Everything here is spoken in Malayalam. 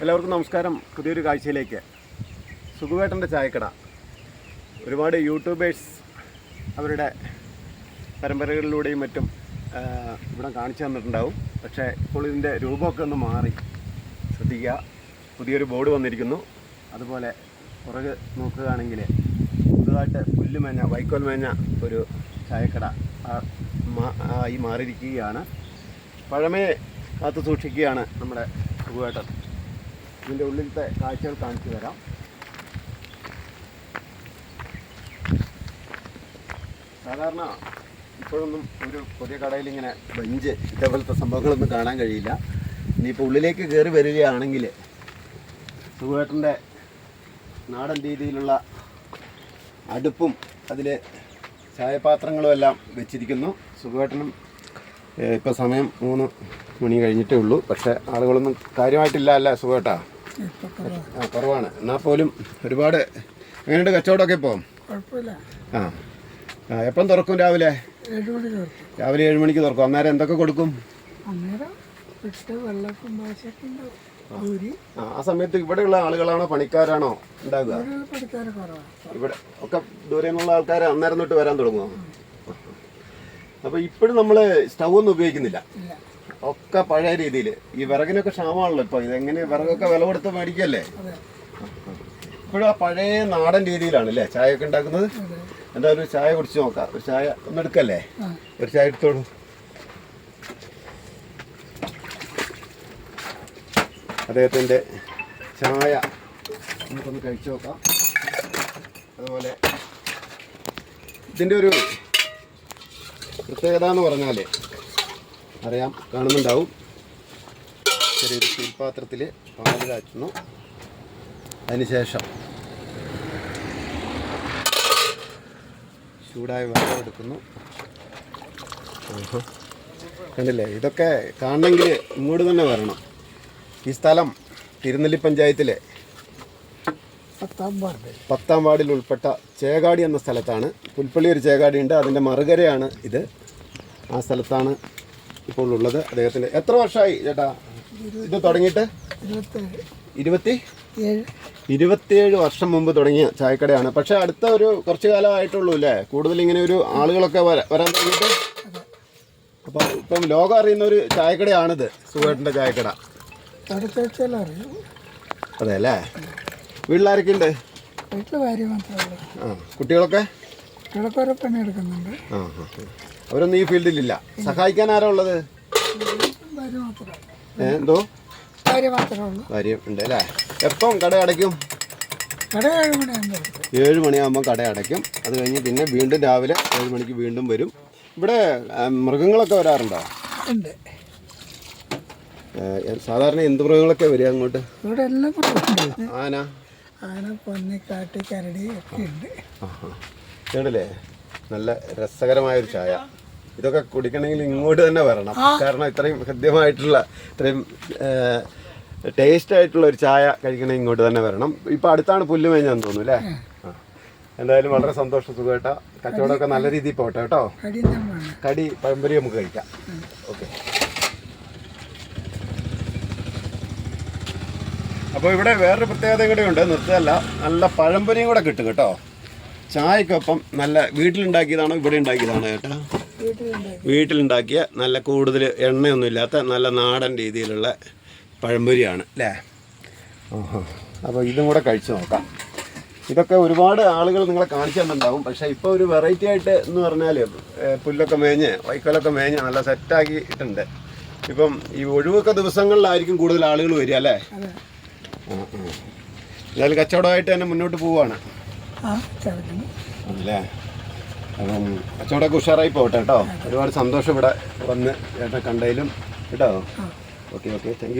എല്ലാവർക്കും നമസ്കാരം. പുതിയൊരു കാഴ്ചയിലേക്ക്. സുഖുവേട്ടന്റെ ചായക്കട. ഒരുപാട് യൂട്യൂബേഴ്സ് അവരുടെ പരമ്പരകളിലൂടെയും മറ്റും ഇവിടെ കാണിച്ചു തന്നിട്ടുണ്ടാവും. പക്ഷേ ഇപ്പോൾ ഇതിന്റെ രൂപമൊക്കെ ഒന്ന് മാറി. ശ്രദ്ധിക്കുക. പുതിയൊരു ബോർഡ് വന്നിരിക്കുന്നു. അതുപോലെ പുറകെ നോക്കുകയാണെങ്കിൽ പുതുതായിട്ട് പുല്ലുമേഞ്ഞ വൈക്കോൽ മേഞ്ഞ ഒരു ചായക്കട ആയി മാറിയിരിക്കുകയാണ്. പഴമയെ കാത്തു സൂക്ഷിക്കുകയാണ് നമ്മുടെ സുഖുവേട്ടൻ. ഇതിന്റെ ഉള്ളിലത്തെ കാഴ്ചകൾ കാണിച്ചു തരാം. സാധാരണ ഇപ്പോഴൊന്നും ഒരു പുതിയ കടയിൽ ഇങ്ങനെ ബെഞ്ച് ഇതേപോലത്തെ സംഭവങ്ങളൊന്നും കാണാൻ കഴിയില്ല. ഇനിയിപ്പോൾ ഉള്ളിലേക്ക് കയറി വരികയാണെങ്കിൽ സുഖേട്ടന്റെ നാടൻ രീതിയിലുള്ള അടുപ്പും അതിൽ ചായപാത്രങ്ങളും എല്ലാം വെച്ചിരിക്കുന്നു. സുഖേട്ടനും ഇപ്പോൾ സമയം മൂന്ന് മണി കഴിഞ്ഞിട്ടേ ഉള്ളൂ. പക്ഷേ ആളുകളൊന്നും കാര്യമായിട്ടില്ല അല്ലേ സുഖേട്ടാ? ആ കുറവാണ്. എന്നാൽ പോലും ഒരുപാട് എങ്ങനെയുണ്ട് കച്ചവടമൊക്കെ ഇപ്പോൾ കുഴപ്പമില്ല. ആ. ആ എപ്പം തുറക്കും രാവിലെ? രാവിലെ ഏഴ് മണിക്ക് തുറക്കും. അന്നേരം എന്തൊക്കെ കൊടുക്കും? ആ ആ സമയത്ത് ഇവിടെയുള്ള ആളുകളാണോ? പണിക്കാരാണോ ഉണ്ടാകുക ഇവിടെ ഒക്കെ ദൂരെ നിന്നുള്ള ആൾക്കാർ അന്നേരം തൊട്ട് വരാൻ തുടങ്ങുമോ അപ്പോൾ ഇപ്പോഴും നമ്മൾ സ്റ്റൗ ഒന്നും ഉപയോഗിക്കുന്നില്ല ഒക്കെ പഴയ രീതിയിൽ ഈ വിറകിനൊക്കെ ക്ഷാമമാണല്ലോ ഇപ്പൊ. ഇതെങ്ങനെ വിറകൊക്കെ വില കൊടുത്ത് മേടിക്കല്ലേ? ഇപ്പോഴും ആ പഴയ നാടൻ രീതിയിലാണ് അല്ലേ ചായ ഒക്കെ ഉണ്ടാക്കുന്നത് എന്തായാലും ഒരു ചായ കുടിച്ച് നോക്കാം. ഒരു ചായ ഒന്ന് എടുക്കല്ലേ? ഒരു ചായ എടുത്തോളൂ. അദ്ദേഹത്തിന്റെ ചായ നമുക്കൊന്ന് കഴിച്ചു നോക്കാം. അതുപോലെ ഇതിന്റെ ഒരു പ്രത്യേകത എന്ന് പറഞ്ഞാൽ അറിയാം കാണുന്നുണ്ടാവും. ചെറിയൊരു സ്റ്റീൽ പാത്രത്തിൽ പാൽ കാച്ചുന്നു. അതിനുശേഷം ചൂടായ വെള്ളം എടുക്കുന്നു. കണ്ടില്ലേ? ഇതൊക്കെ കാണണമെങ്കിൽ ഇങ്ങോട്ട് തന്നെ വരണം. ഈ സ്ഥലം തിരുനെല്ലി പഞ്ചായത്തിലെ പത്താം വാർഡ് പത്താം വാർഡിൽ ഉൾപ്പെട്ട ചേകാടി എന്ന സ്ഥലത്താണ്. പുൽപ്പള്ളി ഒരു ചേകാടി ഉണ്ട്. അതിന്റെ മറുകരയാണ് ഇത്. ആ സ്ഥലത്താണ് ഇപ്പോൾ ഉള്ളത് അദ്ദേഹത്തിന്റെ. എത്ര വർഷമായി ചേട്ടാ? ഇത് തുടങ്ങിയിട്ട്? ഇരുപത്തി? ഇരുപത്തിയേഴ് വർഷം മുമ്പ് തുടങ്ങിയ ചായക്കടയാണ്. പക്ഷെ അടുത്ത ഒരു കുറച്ച് കാലമായിട്ടുള്ളൂ അല്ലേ? കൂടുതൽ ഇങ്ങനെ ഒരു ആളുകളൊക്കെ വരാൻ തുടങ്ങിയിട്ട്? അപ്പൊ ഇപ്പം ലോകം അറിയുന്ന ഒരു ചായക്കടയാണിത്. സുഖേട്ടന്റെ ചായക്കട. അതെ അല്ലേ? വീട്ടിലാരൊക്കെ ഉണ്ട് വീട്ടിൽ ഭാര്യ മാത്രമേ ആ കുട്ടികളൊക്കെ? കുട്ടികളൊക്കെ ഓരോ പണിയെടുക്കുന്നുണ്ട്. ആ. അവരൊന്നും ഈ ഫീൽഡിലില്ല സഹായിക്കാൻ ആരാ ഉള്ളത്? എന്തോ? ഉണ്ട് അല്ലേ? എപ്പം കട അടയ്ക്കും? ഏഴ് മണിയാകുമ്പോൾ കട അടയ്ക്കും. അത് കഴിഞ്ഞ് പിന്നെ വീണ്ടും രാവിലെ ഏഴ് മണിക്ക് വീണ്ടും വരും. ഇവിടെ മൃഗങ്ങളൊക്കെ വരാറുണ്ടോ? ഉണ്ട്. സാധാരണ എന്ത് മൃഗങ്ങളൊക്കെ വരിക അങ്ങോട്ട്? ഇവിടെ എല്ലാം ആന? ആന പന്നി കാട്ടി കരടി ഒക്കെ ഉണ്ട്. കേട്ടില്ലേ? നല്ല രസകരമായ ഒരു ചായ. ഇതൊക്കെ കുടിക്കണമെങ്കിൽ ഇങ്ങോട്ട് തന്നെ വരണം. കാരണം ഇത്രയും ഹൃദ്യമായിട്ടുള്ള ഇത്രയും ടേസ്റ്റ് ആയിട്ടുള്ള ഒരു ചായ കഴിക്കണമെങ്കിൽ ഇങ്ങോട്ട് തന്നെ വരണം. ഇപ്പൊ അടുത്താണ് പുല്ല് മേഞ്ഞാന്ന് തോന്നുന്നു അല്ലേ? എന്തായാലും വളരെ സന്തോഷം സുഖമായിട്ട കച്ചവടമൊക്കെ നല്ല രീതിയിൽ പോട്ടെ കേട്ടോ. കടി പഴംപൊരി നമുക്ക് കഴിക്കാം. ഓക്കെ. അപ്പോൾ ഇവിടെ വേറൊരു പ്രത്യേകത കൂടെ ഉണ്ട്. നിർത്തല്ല നല്ല പഴംപൊരിയും കൂടെ കിട്ടും കേട്ടോ. ചായക്കൊപ്പം നല്ല വീട്ടിലുണ്ടാക്കിയതാണോ ഇവിടെ ഉണ്ടാക്കിയതാണോ ചേട്ടാ വീട്ടിലുണ്ടാക്കിയ നല്ല കൂടുതൽ എണ്ണയൊന്നും ഇല്ലാത്ത നല്ല നാടൻ രീതിയിലുള്ള പഴംപൊരിയാണ്. അല്ലേ ഓഹോ അപ്പോൾ ഇതും കൂടെ കഴിച്ചു നോക്കാം. ഇതൊക്കെ ഒരുപാട് ആളുകൾ നിങ്ങളെ കാണിച്ചു തന്നിട്ടുണ്ടാവും പക്ഷേ ഇപ്പോൾ ഒരു വെറൈറ്റി ആയിട്ട് എന്ന് പറഞ്ഞാൽ പുല്ലൊക്കെ മേഞ്ഞ് വൈക്കോലൊക്കെ മേഞ്ഞ് നല്ല സെറ്റാക്കിയിട്ടുണ്ട് ഇപ്പം ഈ ഒഴിവൊക്കെ ദിവസങ്ങളിലായിരിക്കും കൂടുതൽ ആളുകൾ വരിക അല്ലേ അതെ. ആ ആ. എന്തായാലും കച്ചവടമായിട്ട് തന്നെ മുന്നോട്ട് പോവുകയാണ് അല്ലേ അപ്പം കച്ചവടമൊക്കെ ഉഷാറായി പോകട്ടെ കേട്ടോ. ഒരുപാട് സന്തോഷം ഇവിടെ വന്ന് ചേട്ടനെ കണ്ടതിലും. കേട്ടോ? Okay okay thank you